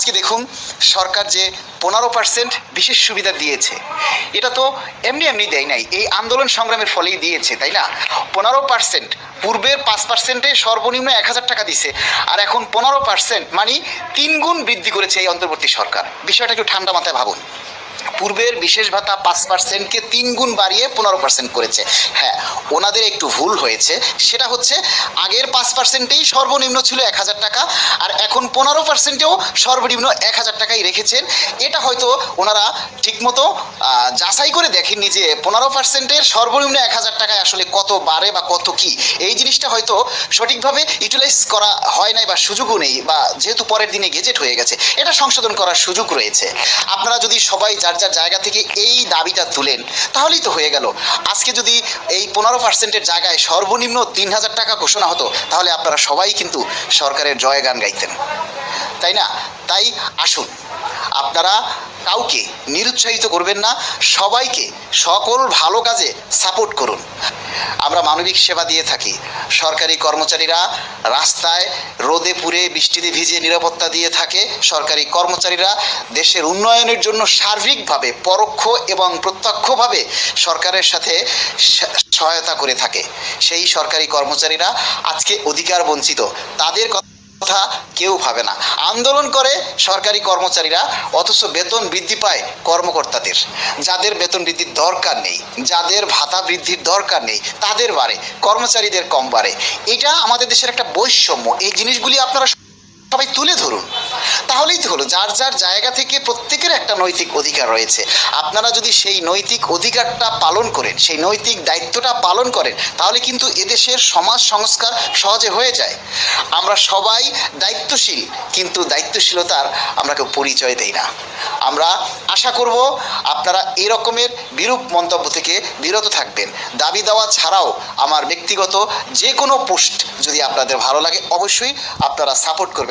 আজকে দেখুন সরকার যে পনেরো পার্সেন্ট বিশেষ সুবিধা দিয়েছে। এটা তো এমনি এমনি দেয় নাই, এই আন্দোলন সংগ্রামের ফলেই দিয়েছে, তাই না? পনেরো পার্সেন্ট পূর্বের পাঁচ পার্সেন্টে সর্বনিম্ন এক হাজার টাকা দিছে, আর এখন পনেরো পার্সেন্ট মানে তিনগুণ বৃদ্ধি করেছে এই অন্তর্বর্তী সরকার। বিষয়টা একটু ঠান্ডা মাথায় ভাবুন। পূর্বের বিশেষ ভাতা পাঁচ পার্সেন্টকে তিন গুণ বাড়িয়ে পনেরো পার্সেন্ট করেছে। হ্যাঁ ওনাদের একটু ভুল হয়েছে। সেটা হচ্ছে, আগের পাঁচ পার্সেন্টেই সর্বনিম্ন ছিল এক হাজার টাকা, আর এখন পনেরো পার্সেন্টেও সর্বনিম্ন এক হাজার টাকাই রেখেছেন। এটা হয়তো ওনারা ঠিকমতো যাচাই করে দেখেননি যে পনেরো পার্সেন্টের সর্বনিম্ন এক হাজার টাকায় আসলে কত বাড়ে বা কত কি। এই জিনিসটা হয়তো সঠিকভাবে ইউটিলাইজ করা হয় নাই বা সুযোগও নেই বা যেহেতু পরের দিনে গেজেট হয়ে গেছে, এটা সংশোধন করার সুযোগ রয়েছে। আপনারা যদি সবাই যার যার জায়গা থেকে এই দাবিটা তুলেন, তাহলেই তো হয়ে গেল। আজকে যদি এই পনেরো পার্সেন্টের জায়গায় সর্বনিম্ন তিন হাজার টাকা ঘোষণা হতো, তাহলে আপনারা সবাই কিন্তু সরকারের জয় গান গাইতেন। তাই না? তাই আসুন, আপনারা কাউকে নিরুৎসাহিত করবেন না, সবাইকে সকল ভালো কাজে সাপোর্ট করুন। আমরা মানবিক সেবা দিয়ে থাকি। সরকারি কর্মচারীরা রাস্তায় রোদে পুড়ে বৃষ্টিতে ভিজে নিরাপত্তা দিয়ে থাকে। সরকারি কর্মচারীরা দেশের উন্নয়নের জন্য সার্বিকভাবে পরোক্ষ এবং প্রত্যক্ষভাবে সরকারের সাথে সহায়তা করে থাকে। সেই সরকারি কর্মচারীরা আজকে অধিকার বঞ্চিত। তাদের কথা কথা কেউ ভাবে না। আন্দোলন করে সরকারি কর্মচারীরা, অথচ বেতন বৃদ্ধি পায় কর্মকর্তাদের। যাদের বেতন বৃদ্ধির দরকার নেই, যাদের ভাতা বৃদ্ধির দরকার নেই, তাদের বাড়ে, কর্মচারীদের কম বাড়ে। এটা আমাদের দেশের একটা বৈষম্য। এই জিনিসগুলি আপনারা সবাই তুলে ধরুন। তাহলেই তো হলো, যার যার জায়গা থেকে প্রত্যেকের একটা নৈতিক অধিকার রয়েছে। আপনারা যদি সেই নৈতিক অধিকারটা পালন করেন, সেই নৈতিক দায়িত্বটা পালন করেন, তাহলে কিন্তু এদেশের সমাজ সংস্কার সহজে হয়ে যায়। আমরা সবাই দায়িত্বশীল, কিন্তু দায়িত্বশীলতার আমরা কেউ পরিচয় দেই না। আমরা আশা করব আপনারা এই রকমের বিরূপ মন্তব্য থেকে বিরত থাকবেন। দাবি দেওয়া ছাড়াও আমার ব্যক্তিগত যে কোনো পোস্ট যদি আপনাদের ভালো লাগে, অবশ্যই আপনারা সাপোর্ট করবেন।